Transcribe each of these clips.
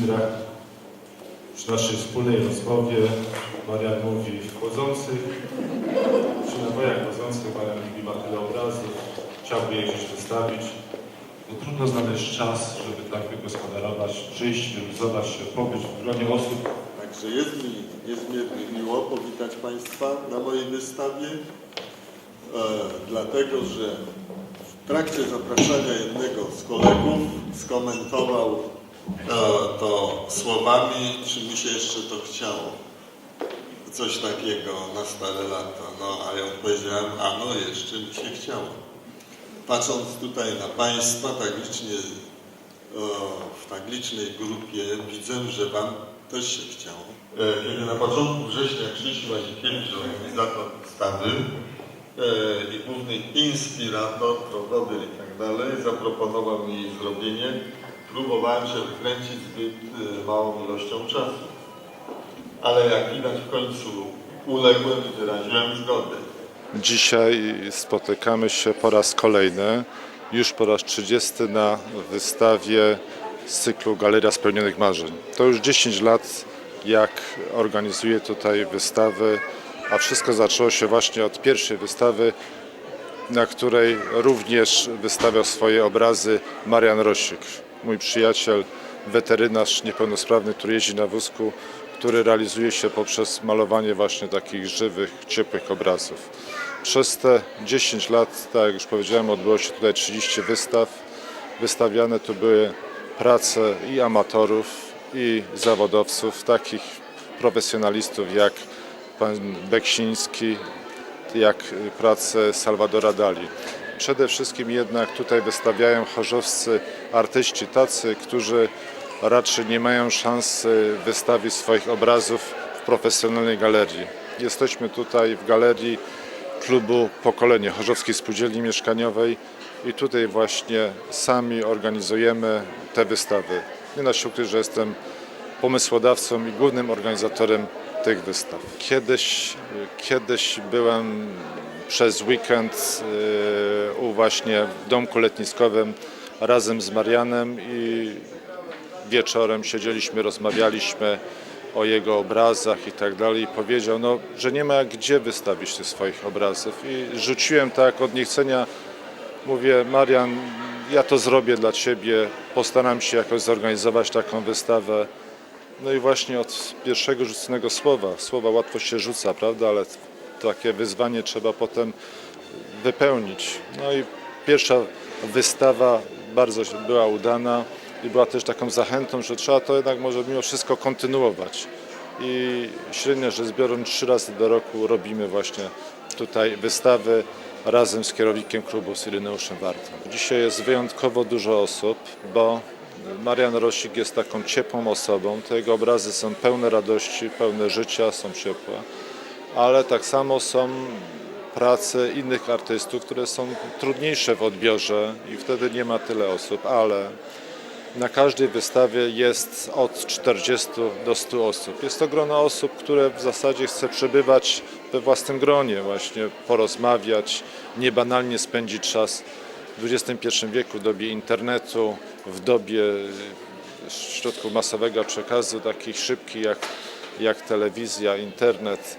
Kośmidrach. Przy naszej wspólnej rozmowie Marian mówi wchodzących, przy nabojach wchodzących Marian mówi ma tyle obrazów, chciałby je gdzieś wystawić. No, trudno znaleźć czas, żeby tak wygospodarować, przyjść, wyluzować się, pobyć w gronie osób, Także jest mi niezmiernie miło powitać Państwa na mojej wystawie, e, dlatego że w trakcie zapraszania jednego z kolegów skomentował to słowami, czy mi się jeszcze to chciało. Coś takiego na stare lata. No, a ja odpowiedziałem, a no jeszcze mi się chciało. Patrząc tutaj na Państwa, tak licznie w tak licznej grupie widzę, że Wam też się chciało. E, Kiedy na początku września Krzysiu Łazikiewicz, organizator wystawy e, i główny inspirator, prowodыр i tak dalej, zaproponował mi zrobienie, próbowałem się wykręcić zbyt e, małą ilością czasu. Ale jak widać w końcu uległem i wyraziłem zgodę. Dzisiaj spotykamy się po raz kolejny, już po raz 30 na wystawie z cyklu Galeria Spełnionych Marzeń. To już 10 lat, jak organizuję tutaj wystawy, a wszystko zaczęło się właśnie od pierwszej wystawy, na której również wystawiał swoje obrazy Marian Rosik, mój przyjaciel, weterynarz niepełnosprawny, który jeździ na wózku, który realizuje się poprzez malowanie właśnie takich żywych, ciepłych obrazów. Przez te 10 lat, tak jak już powiedziałem, odbyło się tutaj 30 wystaw. Wystawiane tu były prace i amatorów, i zawodowców, takich profesjonalistów jak pan Beksiński, jak pracę Salwadora Dali. Przede wszystkim jednak tutaj wystawiają chorzowscy artyści, tacy, którzy raczej nie mają szansy wystawić swoich obrazów w profesjonalnej galerii. Jesteśmy tutaj w galerii klubu Pokolenie Chorzowskiej Spółdzielni Mieszkaniowej i tutaj właśnie sami organizujemy te wystawy. Nie da się ukryć, że jestem pomysłodawcą i głównym organizatorem tych wystaw. Kiedyś, kiedyś byłem przez weekend właśnie w domku letniskowym razem z Marianem i wieczorem siedzieliśmy, rozmawialiśmy o jego obrazach i tak dalej i powiedział, no, że nie ma gdzie wystawić tych swoich obrazów i rzuciłem tak od niechcenia, mówię Marian, ja to zrobię dla Ciebie, postaram się jakoś zorganizować taką wystawę. No i właśnie od pierwszego rzuconego słowa, słowa łatwo się rzuca, prawda, ale takie wyzwanie trzeba potem wypełnić. No i pierwsza wystawa bardzo była udana i była też taką zachętą, że trzeba to jednak może mimo wszystko kontynuować. I średnio rzecz biorąc trzy razy do roku robimy właśnie tutaj wystawy razem z kierownikiem klubu z Ireneuszem Wartą. Dzisiaj jest wyjątkowo dużo osób, bo Marian Rosik jest taką ciepłą osobą. Te jego obrazy są pełne radości, pełne życia, są ciepłe, ale tak samo są prace innych artystów, które są trudniejsze w odbiorze i wtedy nie ma tyle osób, ale na każdej wystawie jest od 40 do 100 osób. Jest to grono osób, które w zasadzie chce przebywać we własnym gronie, właśnie porozmawiać, niebanalnie spędzić czas w XXI wieku, w dobie internetu, w dobie środków masowego przekazu, takich szybkich jak, jak telewizja, internet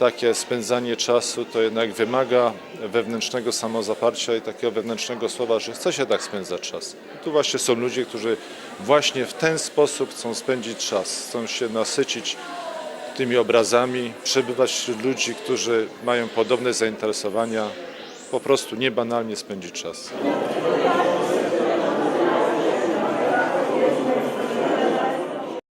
takie spędzanie czasu to jednak wymaga wewnętrznego samozaparcia i takiego wewnętrznego słowa, że chce się tak spędzać czas. I tu właśnie są ludzie, którzy właśnie w ten sposób chcą spędzić czas, chcą się nasycić tymi obrazami, przebywać wśród ludzi, którzy mają podobne zainteresowania, po prostu niebanalnie spędzić czas.